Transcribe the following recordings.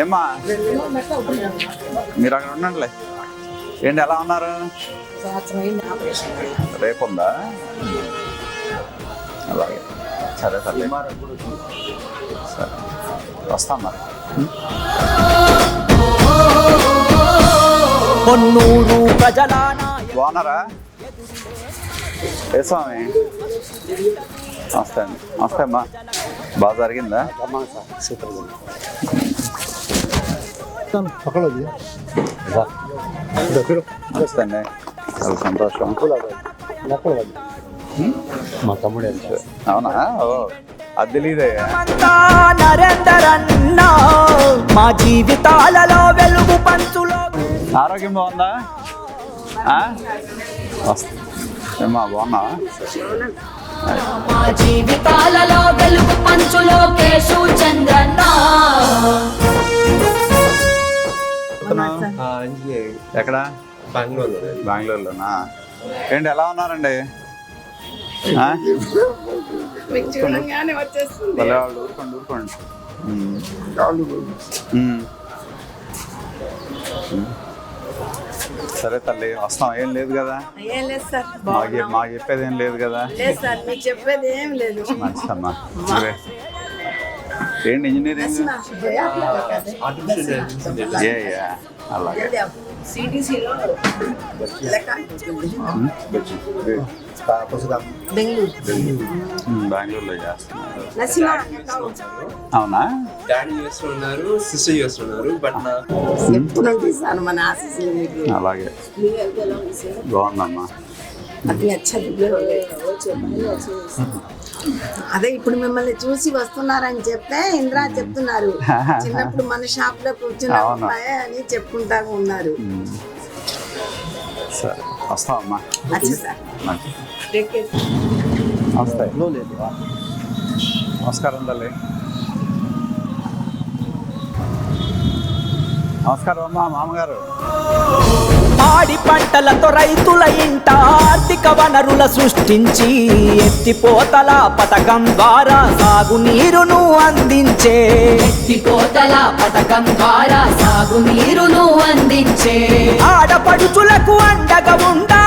ఏమ్మా? మీరు అక్కడ ఉండండిలే. ఏంటి ఎలా ఉన్నారు? రేపు ఉందా అలాగే. సరే తల్లి సరే. వస్తాం మరి. పొన్నూరు ప్రజల బాగున్నారా? ఏ స్వామి? నమస్తే అండి. నమస్తే అమ్మా. బాగా జరిగిందా. నమస్తే అండి చాలా సంతోషం మా తమ్ముడే అవునా అది తెలియదయ్యా నరేందర్ అన్న మా జీవితాలలో వెలుగు పంచులో ఆరోగ్యం బాగుందా ఏమ్మా బాగున్నావా మా జీవితాలలో వెలుగు పంచులో కేశు చంద్రన్న ఎక్కడ? బెంగళూరు బెంగళూరులోనా? ఏంటి ఎలా ఉన్నారండి? వాళ్ళు ఊరుకోండి ఊరుకోండి. సరే తల్లి వస్తాం. ఏం లేదు కదా? ఏం లేదు సార్ మాకు చెప్పేది ఏం లేదు కదా? లేదు సార్ మీకు చెప్పేది ఏం లేదు. మంచిదమ్మా. ఏంటి ఇంజనీరింగ్ అలాగే. బెంగళూరులో చేస్తున్నారు. నసీమా అవునా? డాడీ యూఎస్ ఉన్నారు సిస్టర్ యూఎస్ ఉన్నారు బట్ అలాగే? బాగుందమ్మా. అది అచ్చా అదే ఇప్పుడు మిమ్మల్ని చూసి వస్తున్నారని చెప్తే ఇంద్రా చెప్తున్నారు. చిన్నప్పుడు మన షాప్లో కూర్చున్న అని చెప్పుకుంటా ఉన్నారు. వస్తామమ్మా నమస్కారం తల్లి. నమస్కారం అమ్మా మామగారు. పాడి పంటలతో రైతుల ఇంట ఆర్థిక వనరుల సృష్టించి ఎత్తిపోతల పథకం ద్వారా సాగునీరును అందించే. ఎత్తిపోతల పథకం ద్వారా సాగునీరును అందించే. ఆడపడుచులకు అండగా ఉండా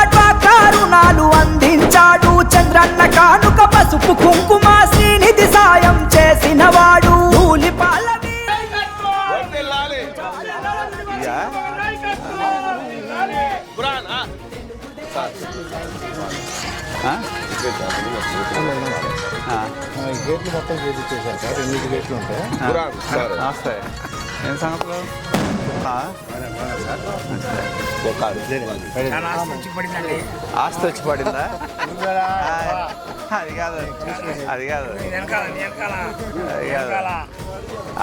రుణాలు అందించాడు. చంద్రన్న కానుక పసుపు కుంకుమ శ్రీనిధి సాయం చేసిన వాడు. గేట్లు మొత్తం చేపించేసారు సార్ ఎనిమిది గేట్లు ఉంటాయి ఏం సంగతులు? ఆస్తి వచ్చి పడిందా అది కాదు. అది కాదు అది కాదు.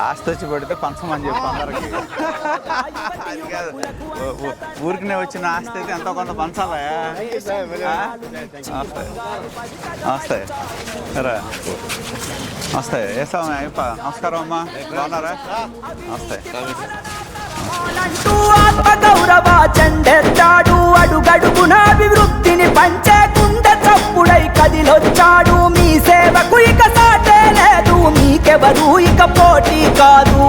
ఆస్తి వచ్చి పడితే పంచమని చెప్పి అందరికి. అది కాదు. ఊరికినే వచ్చిన ఆస్తి అయితే ఎంతో కొంత పంచాలా వస్తాయి వస్తాయి రా వస్తాయి ఏ అయ్యప్ప నమస్కారం అమ్మా బాగున్నారా వస్తాయి అంటూ ఆత్మ గౌరవ చెండెత్తాడు అడుగడుగున అభివృద్ధిని పంచకుండా గుండె చప్పుడై కదిలొచ్చాడు మీ సేవకు ఇక సాటే లేదు. మీకెవరు ఇక పోటీ కాదు.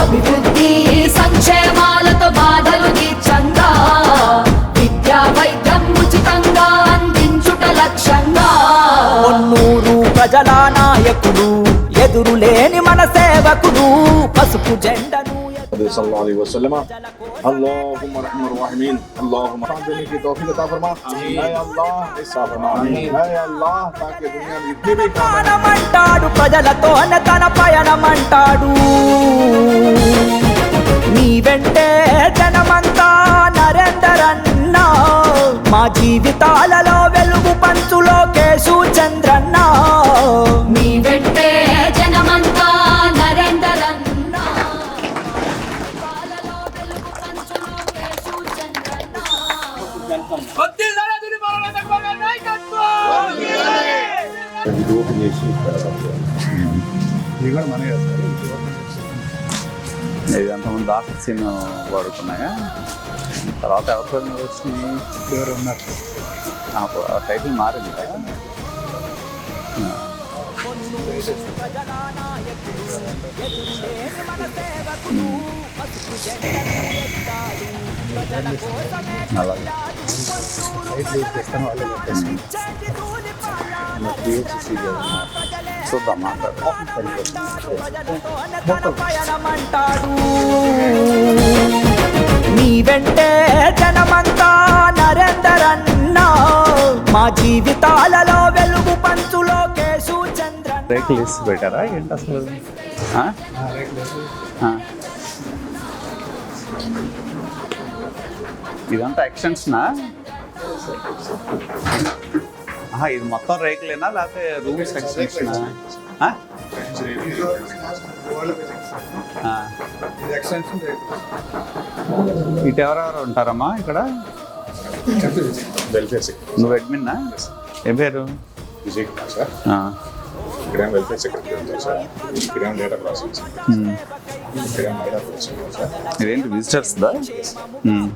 అభివృద్ధి సంక్షేమాలతో బాధలు తీర్చంగా విద్యా వైద్యం ఉచితంగా అందించుట లక్ష్యంగా. కొన్నూరు ప్రజల నాయకుడు ఎదురులేని మన సేవకుడు పసుపు జెండను محمد صلی اللہ علیہ وسلم اللہم رحم الرحمین اللہم رحم دینے کی توفیق عطا فرما امین اے اللہ عصا فرما امین اے اللہ تاکہ دنیا میں اتنی بھی కానమంటాడు ప్రజలతోనే తన పయనమంటాడు నీ వెంటే జనమంతా నరేందర్ అన్నా మా జీవితాలలో వెలుగు పంచులో కేసు చంద్రన్నా ఇది కూడా మనమే ఇది అంతమంది దాసరి సీన్ వాడుకున్నాయా? తర్వాత ఎవరి మీద వచ్చినాయి ఎవరు ఉన్నారు? టైటిల్ మారింది. అలాగే. చూద్దాం మాట్లాడదాం నీ వెంటే జనమంతా నరేందర్ అన్నా మా జీవితాలలో వెలుగు పంచులో కేసు చంద్ర రేకులు వేసి పెట్టారా? ఏంటి అసలు? ఇదంతా ఎక్షన్స్నా ఇది మొత్తం రేకులేనా? లేకపోతే రూమ్స్ ఎక్స్టెన్షనా? ఆ? ఆ. ఇటు ఎవరెవరు ఉంటారమ్మా ఇక్కడ? నువ్వు అడ్మిన్నా ఏం పేరు? విజయ్ కుమార్ సార్. ఇక్కడేం వెల్ఫేర్ సెక్రటరీ ఉంటారు సార్. ఇక్కడేం డేటా ప్రాసెస్ ఉమ్. ఇక్కడేం మహిళా పోలీసులు సార్. ఇదేంటి విజిటర్స్దా ఉమ్.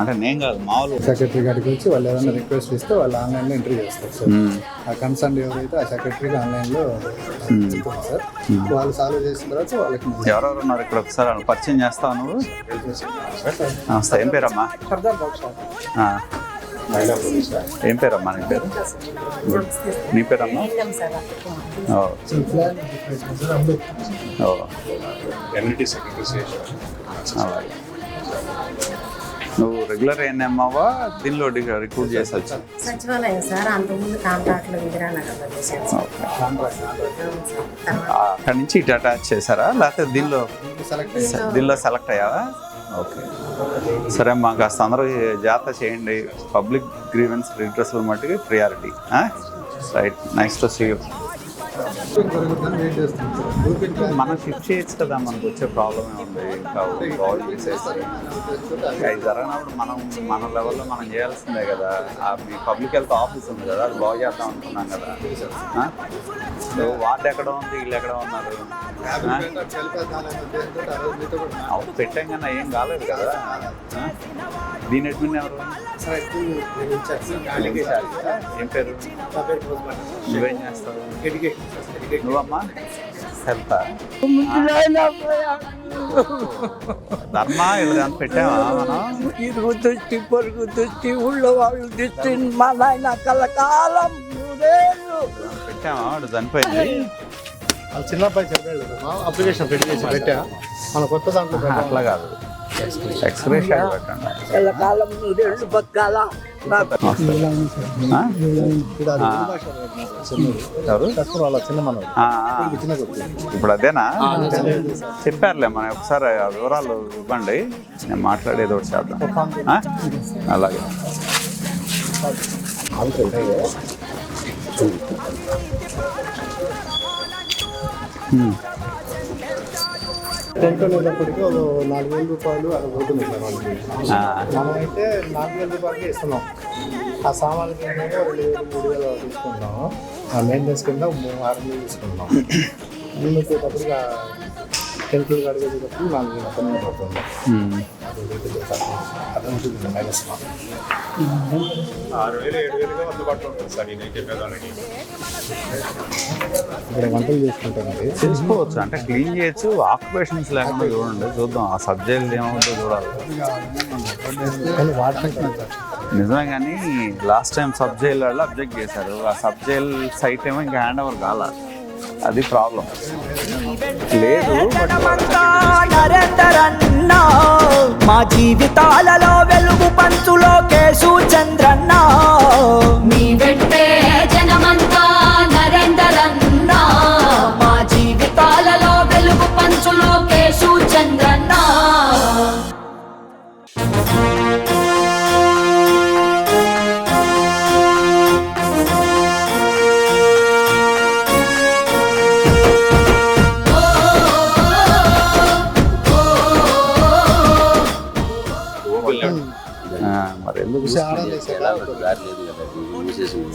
అంటే నేను కాదు మామూలు సెక్రటరీ గారికి వచ్చి వాళ్ళు ఏదైనా రిక్వెస్ట్ ఇస్తే వాళ్ళు ఆన్లైన్లో ఎంట్రీ చేస్తారు సార్. ఉమ్. ఆ కన్సర్న్ ఎవరైతే ఆ సెక్రటరీకి ఆన్లైన్లో చెప్తారు సార్ వాళ్ళు సాల్వ్ చేసిన తర్వాత వాళ్ళకి ఎవరెవరు ఉన్నారు ఇక్కడ ఒకసారి వాళ్ళని పరిచయం చేస్తావు నువ్వు? నమస్తే ఏం పేరమ్మా? ఆ, మహిళా పోలీస్ సార్ ఏం పేరమ్మా నీ పేరు? నీ పేరమ్మా? నువ్వు రెగ్యులర్ ఏఎన్ఎంఆవా దీనిలో రిక్రూట్ సచివాలయం సార్ అంతకుముందు కాంట్రాక్ట్లో. తర్వాత ఆ, అక్కడి నుంచి ఇటు అటాచ్ చేశారా? లేకపోతే దీనిలో దీనిలో సెలెక్ట్ అయ్యావా? ఓకే. సరే అమ్మా కాస్త అందరూ జాత చేయండి. పబ్లిక్ గ్రీవెన్స్ రిడ్రెస్ల మట్టుకి priority right nice to see you మనం షిఫ్ట్ చేయొచ్చు కదా మనకు వచ్చే ప్రాబ్లం ఏముంది ఇంకా సాల్వ్ చేసేసి అది జరగనప్పుడు మనం మన లెవెల్లో మనం చేయాల్సిందే కదా. మీ పబ్లిక్ హెల్త్ ఆఫీస్ ఉంది కదా అది బాగు చేద్దాం అనుకున్నాం కదా. వార్డు ఎక్కడ ఉంది వీళ్ళు ఎక్కడ ఉన్నారు? అవును పెట్టాం కానీ ఏం కాలేదు కదా. దీని అడ్మిన్ ఎవరు? ఏం పేరు? నువ్వేం చేస్తావు? నువ్వమ్మా? హెల్త్ ధర్మ ఇలా పెట్టావా మనం? ఇరుగు దృష్టి పొరుగు దృష్టి ఊళ్ళో వాళ్ళు దృష్టి మా నాయన కలకాలం పెట్టావా? వాడు చనిపోయింది. వాళ్ళ చెప్పాడు అప్లికేషన్ పెట్టి పెట్టా. మన కొత్త దాంట్లో. అట్లా కాదు. ఎక్స్రే ఇప్పుడు వాళ్ళ ఇప్పుడు అదేనా చెప్పారులే మన ఒకసారి ఆ వివరాలు ఇవ్వండి. నేను మాట్లాడేది ఒకటి చేద్దాం. అలాగే. టెన్త్ అనేటప్పటికి ఒక నాలుగు వేల రూపాయలు అలా పోతుంది సార్ వాళ్ళకి మనమైతే నాలుగు వేల రూపాయలకి ఇస్తున్నాం ఆ సామాన్లకి ఏమో రెండు వేలు మూడు వేలు తీసుకుంటాము ఆ మెయింటెనెన్స్ కింద ఆరు వేలు తీసుకుంటాం ఇల్లు వచ్చేటప్పటికి టెన్త్ అడిగేటప్పుడు నాలుగు వేల పన్నెండు పడుతుంది ఆరు వేలు ఏడు వేలుగా అందుబాటులో ఉంటుంది సార్ నేనైతే పేదవాళ్ళకి ఇక్కడ వంటలు చేసుకుంటానండి తెలుసుకోవచ్చు. అంటే క్లీన్ చేయొచ్చు ఆక్యుపేషన్స్ లేకుండా చూడండి చూద్దాం. ఆ సబ్జెక్ట్ ఏమవుతుందో చూడాలి. నిజమే కానీ లాస్ట్ టైం సబ్ జైల్ వాళ్ళు అబ్జెక్ట్ చేశారు. ఆ సబ్ జైల్ సైట్ ఏమో ఇంకా హ్యాండ్ ఓవర్ కాల? అది ప్రాబ్లం. లేదు మా జీవితాలలో వెలుగు పంచులో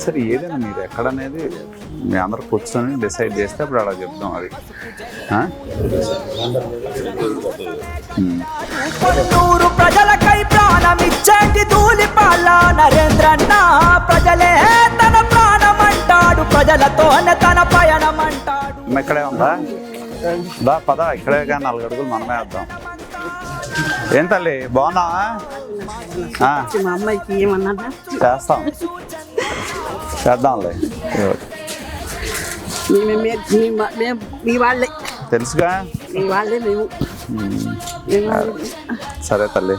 సరే ఏదైనా మీరు ఎక్కడనేది మీ అందరు కూర్చొని డిసైడ్ చేస్తే అప్పుడు అలా చెప్తాం అది. పన్నూరు ప్రజలకై ప్రాణమిచ్చేటి ధూళిపాల నరేంద్రన్న ప్రజలే తన ప్రాణమంటాడు ప్రజలతోనే తన పయనమంటాడు. అమ్మ ఇక్కడే ఉందా? దా పద ఇక్కడే కానీ నాలుగు అడుగులు మనమే వేద్దాం. ఏం తల్లి బాగున్నావా? ఆ, మా అమ్మాయికి ఏమన్నా చేస్తాం. చేద్దాంలే. మేము మేము మీ వాళ్ళే. తెలుసుగా? మీ వాళ్ళే మేము. సరే తల్లి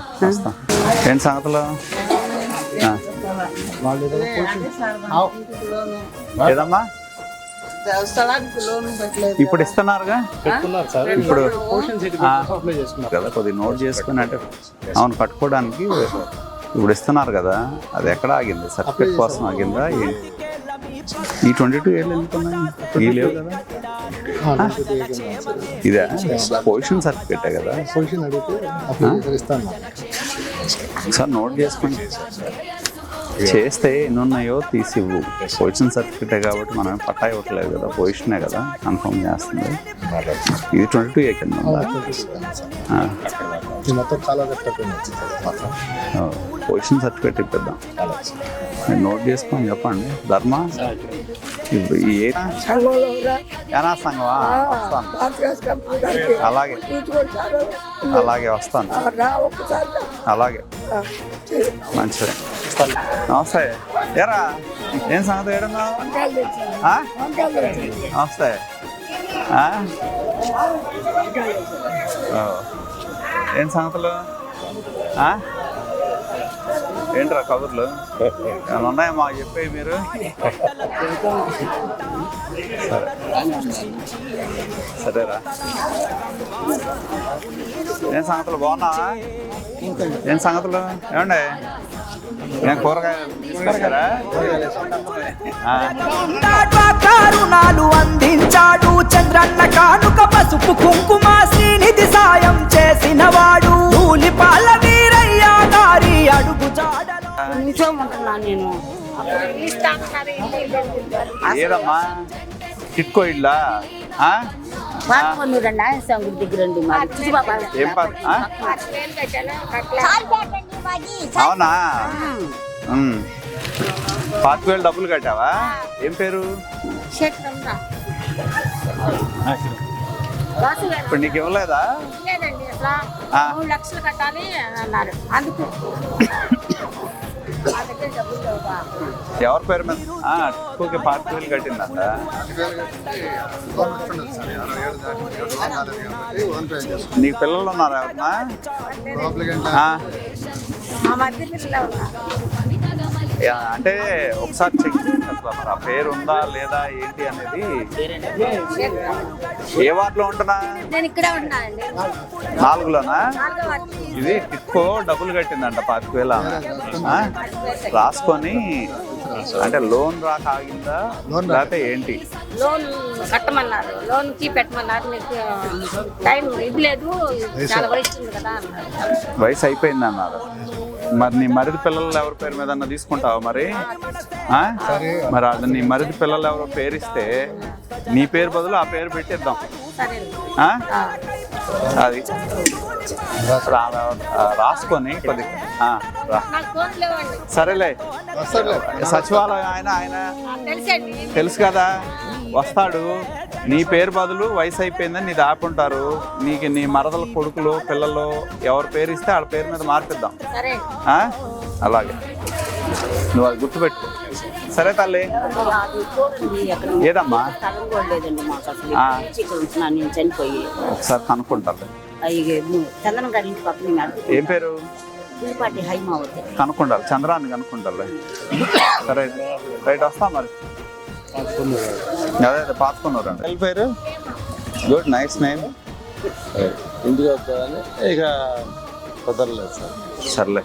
ఏంటి సంగతులు? ఆ, ఏదమ్మా? స్థలానికి లోన్ పెట్టలేదు ఇప్పుడు ఇస్తున్నారుగా? పెట్టుకున్నారు సార్. ఇప్పుడు పోషన్ సిటీ ఆ. అప్లై చేసుకున్నారు కదా కొద్దిగా నోట్ చేసుకుని అంటే అవును కట్టుకోవడానికి ఇప్పుడు ఇస్తున్నారు కదా అది ఎక్కడ ఆగింది? సర్టిఫికేట్ కోసం ఆగిందా? ఈ ట్వంటీ టూ ఏళ్ళు ఎందుకున్నాయి ఈ లేవు కదా. ఇదే? పొజిషన్ సర్టిఫికేటే కదా. పొజిషన్ అడిగితే సార్ నోట్ చేసుకుని. చేస్తే ఎన్ని ఉన్నాయో తీసి ఇవ్వు పొజిషన్ సర్టిఫికేటే కాబట్టి మనం పట్టా ఇవ్వట్లేదు కదా పొజిషనే కదా కన్ఫర్మ్ చేస్తుంది. ఇది ట్వంటీ టూ ఏ కింద పొజిషన్ సర్టిఫికేట్ ఇప్పిద్దాం. నోట్ చేసుకొని చెప్పండి. ధర్మ? ఏనా సంఘమా? వస్తాను. అలాగే. అలాగే వస్తాను. అలాగే. మంచిది. నమస్తే. ఏరా ఏం సంగతి ఏడున్నావు? నమస్తే. ఏం సంగతులు? ఏంట్రా కబుర్లు? ఏమైనా ఉన్నాయా మాకు చెప్పేవి మీరు? సరే సరేరా. ఏం సంగతులు బాగున్నావా? ఏం సంగతులు? ఏమండి ఏం కూరగాయలు అందించాడు చంద్రన్న కానుక పసుపు కుంకుమ శ్రీనిధి సాయం చేసిన వాడు. పాల వీరయ్య గారి అడుగు జాడలో. నేను. ఏదమ్మా? ఆయన సంగుడి దగ్గర పా ఆ? అవునా? ఉమ్. పాతిక వేలు డబ్బులు కట్టావా? ఏం పేరు? ఇప్పుడు నీకు ఇవ్వలేదా? లేదండి అసలు. ఆ. మూడు లక్షలు కట్టాలి అని అన్నారు. అందుకు. ఎవరి పేరు మీద? టిట్కోకి పాతిక వేలు కట్టిందంట నీకు పిల్లలు ఉన్నారా ఎవరన్నా? అంటే ఒకసారి చెక్ చేసి అసలు మరి ఆ పేరు ఉందా లేదా ఏంటి అనేది. ఏ వార్డులో ఉంటున్నా? నేను ఇక్కడే ఉన్నానండి నాలుగులోనా. ఇది టిక్కో డబ్బులు కట్టిందంట పాతిక వేల. అంటే లోన్ రాక ఆగిందా లేకపోతే ఏంటి? లోన్ కట్టమన్నారు. లోన్కి పెట్టమన్నారు. మీకు టైం ఇది లేదు. చాలా వయసు ఉంది కదా అన్నారు. వయసు అయిపోయింది అన్నారు. మరి నీ మరిది పిల్లలు ఎవరి పేరు మీద అన్న తీసుకుంటావా మరి? ఆ? మరి అది నీ మరిది పిల్లలు ఎవరో పేరు ఇస్తే నీ పేరు బదులు ఆ పేరు పెట్టిద్దాం? అది. రాసుకొని కొద్ది సరేలే. సచివాలయం ఆయన ఆయన తెలుసు కదా వస్తాడు. నీ పేరు బదులు వయసు అయిపోయిందని నీది ఆపుంటారు నీకు నీ మరదల కొడుకులు పిల్లలు ఎవరి పేరు ఇస్తే వాళ్ళ పేరు మీద మార్పిద్దాం? అలాగే. నువ్వు అది గుర్తుపెట్టు సరే తల్లి. ఏదమ్మా? చనిపోయి ఒకసారి కనుక్కుంటారు చందనం గారి ఇంటి పక్కన ఏం పేరు? కనుక్కుంటారు చంద్రాన్ని కనుక్కుంటారు సరే రైట్ వస్తాం మరి. అదే అదే పాతుకున్నారు అండి పేరు? Good nice name. ఇంటికి వస్తుందని ఇక కుదరలేదు సార్. సర్లే.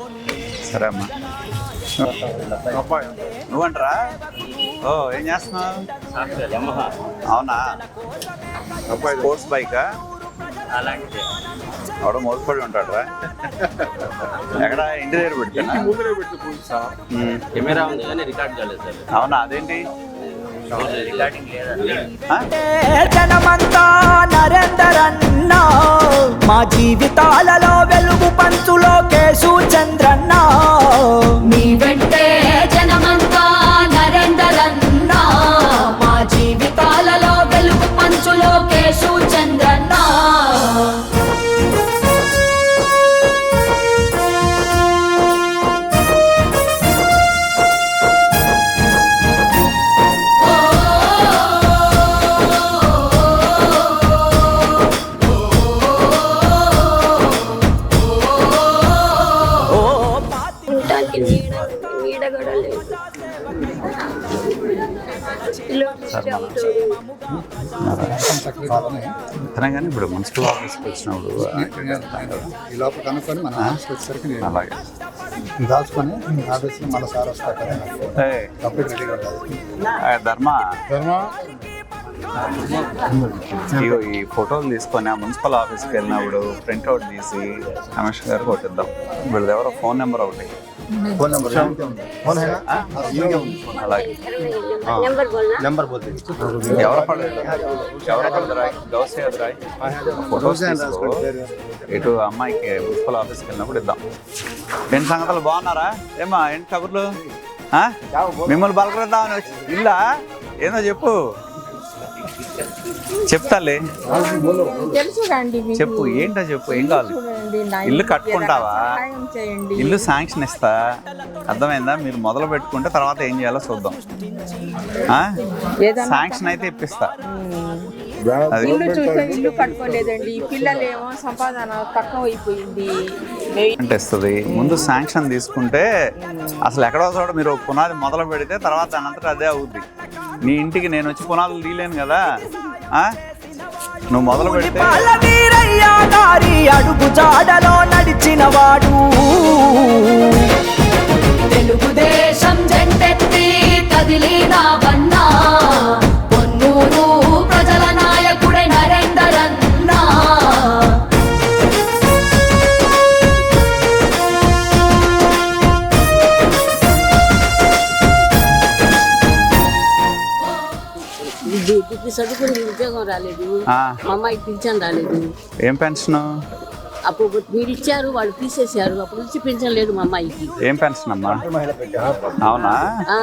సరే అమ్మా. నువ్వంటరా? ఓ ఏం చేస్తున్నావు? అవునా? స్పోర్ట్స్ బైకా? ఎవడో మోసపడి ఉంటాడరా. ఎక్కడ? ఇంటి దగ్గర ఉమ్. కెమెరా ఉంది కానీ రికార్డ్ కాలేదు సార్. అవునా? అదేంటి? జనమంతా నరేందర్ అన్న మా జీవితాలలో వెలుగు పంచులో కేసు చంద్రన్న. మీ వెంటే జనమంతా నరేందరన్నా మా జీవితాలలో వెలుగు పంచులో కేసు చంద్ర కానీ ఇప్పుడు మున్సిపల్ ఆఫీస్కి వచ్చినప్పుడు ఈ లోపల కనుక్కొని మన ఆఫీస్కి వచ్చేసరికి అలాగే. దాచుకొని ఆఫీస్లో మన సార్ వస్తారు కంప్లీట్ రెడీగా ఆ, ధర్మ. ధర్మ? ఈ ఫోటోలు తీసుకొని ఆ మున్సిపల్ ఆఫీస్కి వెళ్ళినప్పుడు ప్రింట్అవుట్ తీసి రమేష్ గారు కొట్టిద్దాం. వీళ్ళది ఎవరో ఫోన్ నెంబర్ ఒకటి. ఫోన్ నెంబర్ ఫోన్ హైనా ఆ? అలాగే. నెంబర్ ఎవరు ఎవరు గౌసే ఫోటోస్ తీసుకో. ఇటు అమ్మాయికి మున్సిపల్ ఆఫీస్కి వెళ్ళినప్పుడు ఇద్దాం. ఏంటి సంగతులు బాగున్నారా? ఏమా ఏంటి కబుర్లు? ఆ? మిమ్మల్ని బలకరిద్దామని వచ్చి ఇల్లా? ఏందో చెప్పు. చెప్తాలే. చెప్పు ఏంటో చెప్పు ఏం కావాలి? ఇల్లు కట్టుకుంటావా? ఇల్లు శాంక్షన్ ఇస్తా. అర్థమైందా? మీరు మొదలు పెట్టుకుంటే తర్వాత ఏం చేయాలో చూద్దాం. శాంక్షన్ అయితే ఇప్పిస్తా. ఇల్లు చూస్తే ఇల్లు కట్టుకోలేదండి. పిల్లలేమో సంపాదన తక్కువ అయిపోయింది వెయ్యి- అంటే ఇస్తుంది ముందు శాంక్షన్ తీసుకుంటే అసలు ఎక్కడో చోట మీరు పునాది మొదలు పెడితే తర్వాత దాని అంతటా అదే అవుద్ది. నీ ఇంటికి నేను వచ్చి పునాదులు తీయలేను కదా? ఆ? నువ్వు మొదలు పెడితే పాల వీరయ్య గారి అడుగు జాడలో నడిచిన వాడు తెలుగుదేశం కదిలినావన్నా చదువుకుని ఉద్యోగం రాలేదు. మా అమ్మాయికి పింఛన్ రాలేదు. ఏం పెన్షన్? అప్పుడు మీరు ఇచ్చారు వాళ్ళు తీసేశారు. అప్పుడు నుంచి పింఛన్ లేదు మా అమ్మాయికి. ఏం పెన్షన్ అమ్మా? అవునా? ఆ,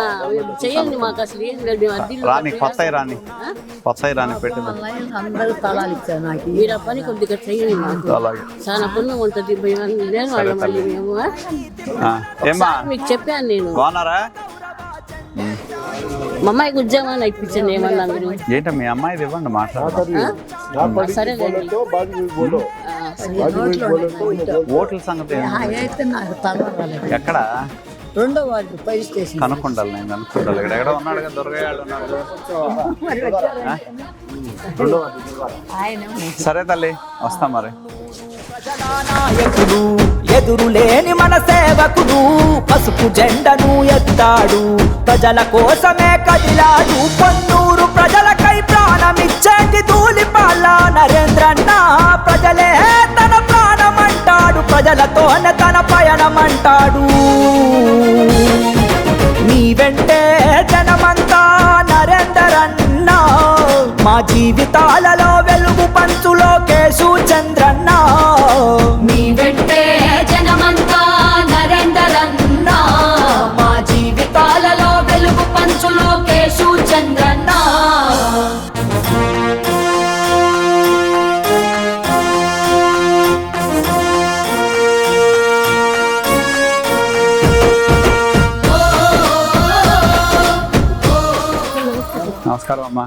చేయండి మాకు అసలు ఏం లేదు. రాని కొత్తవి రాని కొత్తవి రాని పెట్టింది. అందరూ స్థలాలు ఇచ్చారు నాకు. మీరు ఆ పని కొద్దిగా చేయండి మాకు. చాలా పన్ను ఉంటుంది. మేము మీకు చెప్పాను నేను. బాగున్నారా? మా అమ్మాయికి ఉద్యోగం ఇప్పించండి ఏమన్నా మీరు? ఏంటో మీ అమ్మాయిది ఇవ్వండి? సరేనండి ఆ, ఓట్ల సంగతి ఎక్కడ? రెండో వార్డు ఫైర్ స్టేషన్. కనుక్కుంటాను నేను ఇక్కడ ఎక్కడ ఉన్నాడు కదా ఉన్నాడు. ఆ? సరే తల్లి వస్తా మరి. నాయకుడు ఎదురులేని మన సేవకుడు పసుపు జెండను ఎత్తాడు. ప్రజల కోసమే కదిలాడు పొన్నూరు ప్రజలకై ప్రాణమిచ్చేటి ధూళిపాల నరేంద్రన్న ప్రజలే తన ప్రాణమంటాడు ప్రజలతోనే తన పయనమంటాడు. నీ వెంటే జనమంతా నరేంద్రన్న మా జీవితాలలో నమస్కారం అమ్మా.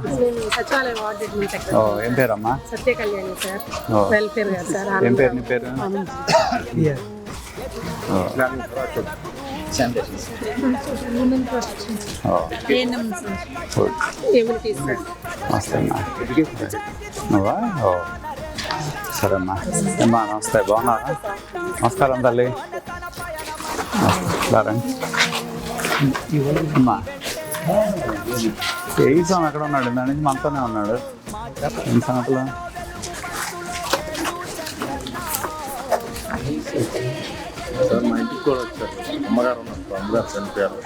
సచివాలయం వార్డు అడ్మిన్ ఓ ఏం పేరమ్మా? సత్య కళ్యాణి సార్. వెల్ఫేర్ గారు సార్. ఏం పేరు నీ పేరు? నువ్వా? ఓ. అమ్మా నమస్తే. బాగున్నావా? నమస్కారం తల్లి. సరే అమ్మా. ఏ స్వామి ఎక్కడ ఉన్నాడు? దాని నుంచి మనతోనే ఉన్నాడు. ఏం సంగతులు సార్ మా ఇంటికి కూడా వచ్చారు. అమ్మగారు ఉన్నారు. అమ్మగారు చనిపోయారు.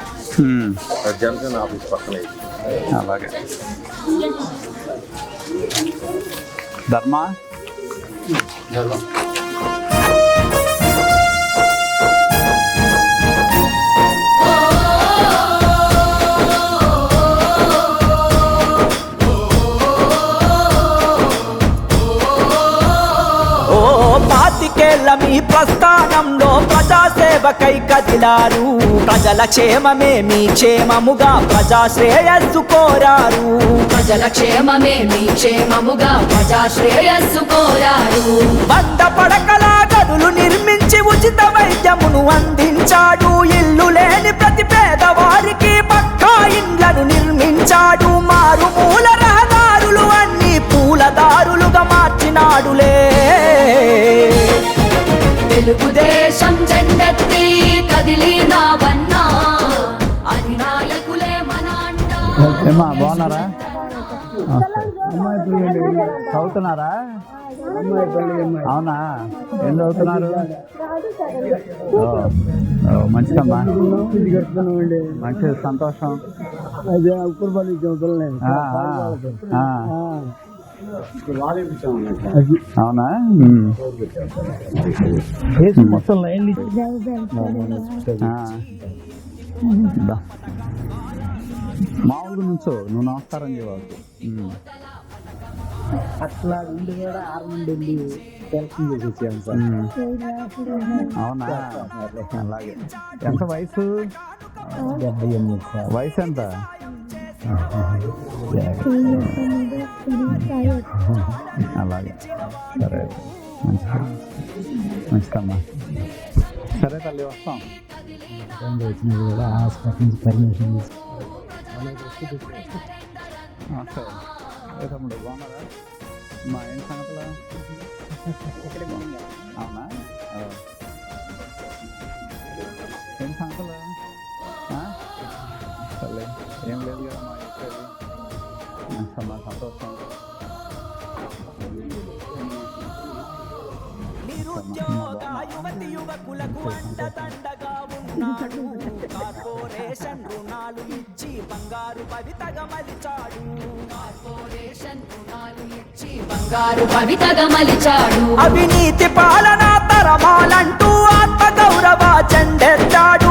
జనసేన ఆఫీస్ పక్కన. అలాగే. ధర్మ? ఓ పాతికేళ్ళ మీ ప్రస్థానంలో ప్రజాసేవకై కదిలారు ప్రజల క్షేమమే మీ క్షేమముగా ప్రజా శ్రేయస్సు కోరారు. ప్రజల క్షేమమే మీ క్షేమముగా ప్రజా శ్రేయస్సు కోరారు. వంద పడకల గదులు నిర్మించి ఉచిత వైద్యమును అందించాడు. ఏమా బాగున్నారా? చదువుతున్నారా? అవునా? ఏం చదువుతున్నారు? మంచిదమ్మా. మంచిది సంతోషం. అదే ఉప్పరపల్లి చదువుతున్నాయి ఆ, ఆ, ఆ. అవునా. మొత్తం లైన్. మామూలుగా నుంచో నువ్వు నమస్కారం చేయవచ్చు అట్లా నుండి కూడా ఆరు నుండి వెళ్ళి సెలక్షన్ చేసి వచ్చాను సార్ అవునా? అలాగే. ఎంత వయసు? డెబ్బై ఎనిమిది సార్. వయసు ఎంత? అలాగే. సరే. మంచిది మంచిదమ్మా సరే తల్లి వస్తాం. వచ్చినది కూడా హాస్పిటల్ నుంచి పర్మిషన్ సరే తమ్ముడు బాగున్నారా మా ఏం సంగతులు? అవునా. ఏం సంగతులు? రైతులకు ఉన్నాడు. కార్పొరేషన్ రుణాలు ఇచ్చి బంగారు భవితగా మలిచాడు కార్పొరేషన్ రుణాలు ఇచ్చి బంగారు భవితగా మలిచాడు అవినీతి పాలన తరమాలంటూ ఆత్మ గౌరవ చెండెత్తాడు